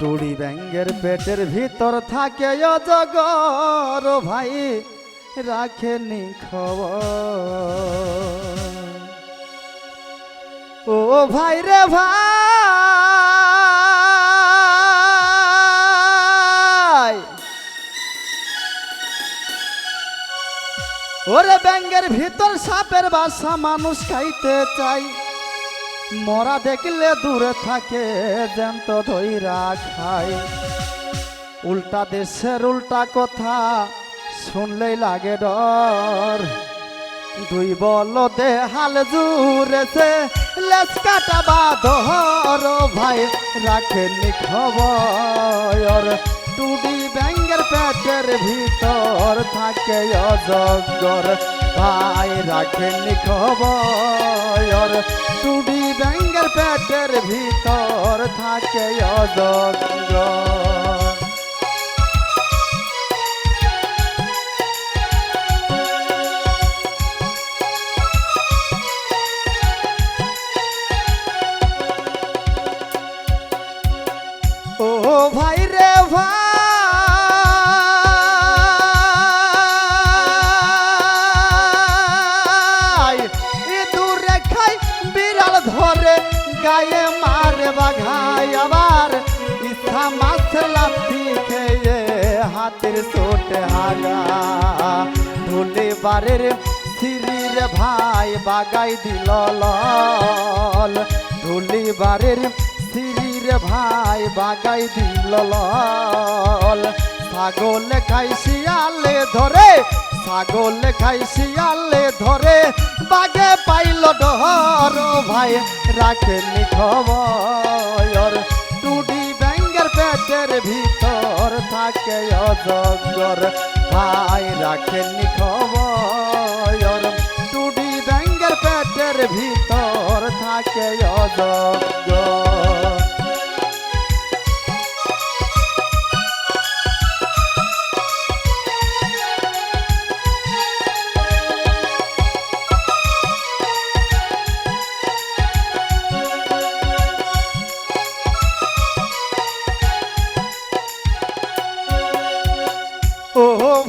টুড়ি ব্যাঙ্গের পেটের ভিতর থাকে অজগর ভাই, রাখেনি খবর। ও ভাই রে ভাই। ওরে ব্যাঙ্গের ভিতর সাপের বাসা মানুষ খাইতে চাই মরা দেখলে দূরে থাকে, জ্যান্ত ধৈরা খায়। উল্টা দেশের উল্টা কথা শুনলেই লাগে ডর। দুই বল দে হাল জুড়েছে, লেজ কাটা বা ধর ভাই, রাখেনি খবর। টুডি ব্যাঙ্গের পেটের ভিতর থাকে অজগর। ভাই রাখেনি খবর। টুডি ব্যাঙ্গের পেটের ভিতর থাকে অজগর। হাতের চোটে হাগা ধুলে বারের সিরির ভাই বাগাই দিল লল। ধুলি বারের সিরির ভাই বাগাই দিল লল। ছাগল খাই শিয়ালে ধরে, ছাগল খাই শিয়ালে ধরে বাগে পাইল ডহর। ভাই রাখেনি খবর। ভিতর থাকে অজগর। ভাই রাখেননি খবর। টুডি ব্যাঙ্গের পেটের ভিতর থাকে অজগর।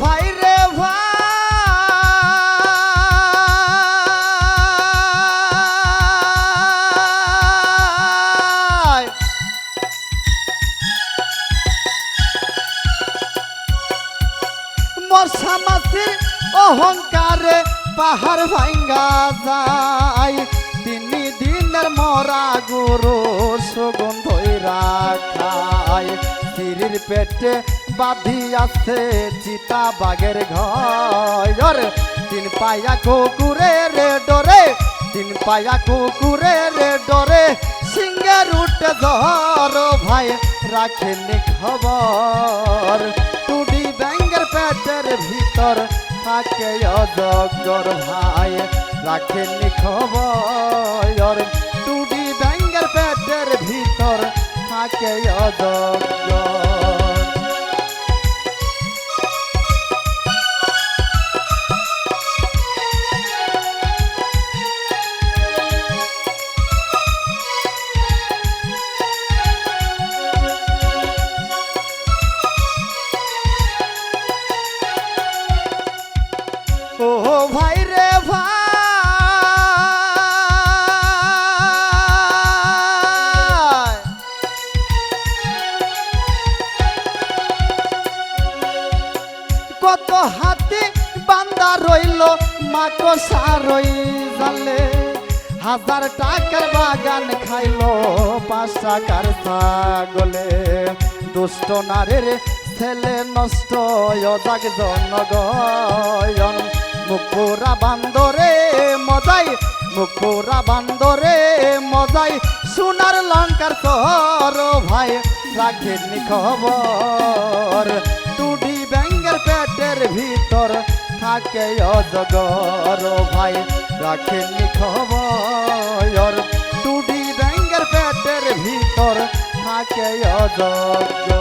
ভাই রে ভাই। মশা মাছির অহংকারে পাহাড় ভাঙ্গা যায়। তিনি দিনের মরা গরু সুগন্ধই রাখায় সিঁড়ির পেটে বাঁধি আছে চিতা বাগের ঘর তিন পায়া কুকুরে রে ডরে, তিন পায়া কুকুরে রে ডরে সিংহের উঠে ধর ভাই রাখেনি খবর। টুডি ব্যাঙ্গের পেটের ভিতর থাকে অজগর ভাই রাখেনি খবর। টুডি ব্যাঙ্গের পেটের ভিতর থাকে অজগর মাকসা রই জালে, হাজার টাকার বাগান খাইলো পাঁচ টাকার ছাগলে। দুষ্ট নারীর ছেলে নষ্ট, অজাগ জনগয়ন। মুকুরা বান্দরে মজাই, মুকুরা বান্দরে মজাই, সোনার লঙ্কার তোর ভাই রাখেনি খবর টুডি ব্যাঙ্গের পেটের ভিতর থাকে অজগর ভাই। রাখেনি খবর টুডি ব্যাঙ্গের পেটের ভিতর থাকে অজগর।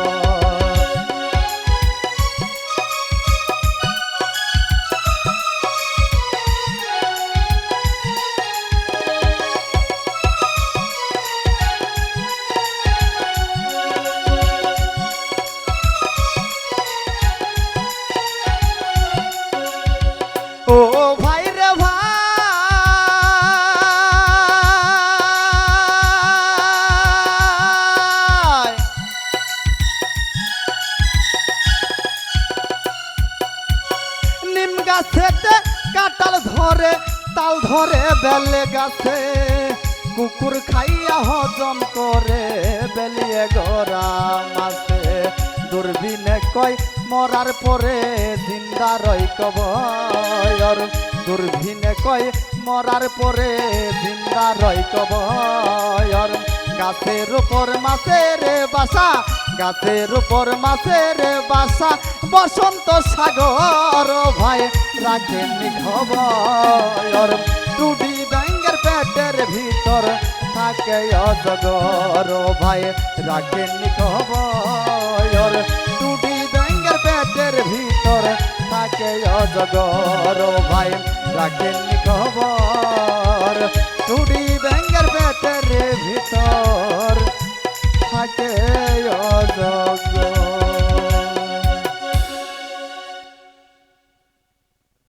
ধরে, তাল ধরে বেলে গাছে। কুকুর খাইয়া হজম করে বেলিয়ে গড়া মাছে। দূরবীনে কয় মরার পরে জিন্দা রই কবয়র দূরবীনে কয় মরার পরে জিন্দা রই কবয়র গাছের উপর মাছের বাসা গাছের উপর মাছের বাসা, বসন্ত সাগর ভাই রাখেননি খবর। টুডি ব্যাঙ্গের পেটের ভিতর থাকে অজগর ভাই রাখেননি খবর। টুডি ব্যাঙ্গের পেটের ভিতর থাকে অজগর ভাই রাখেননি খবর। টুডি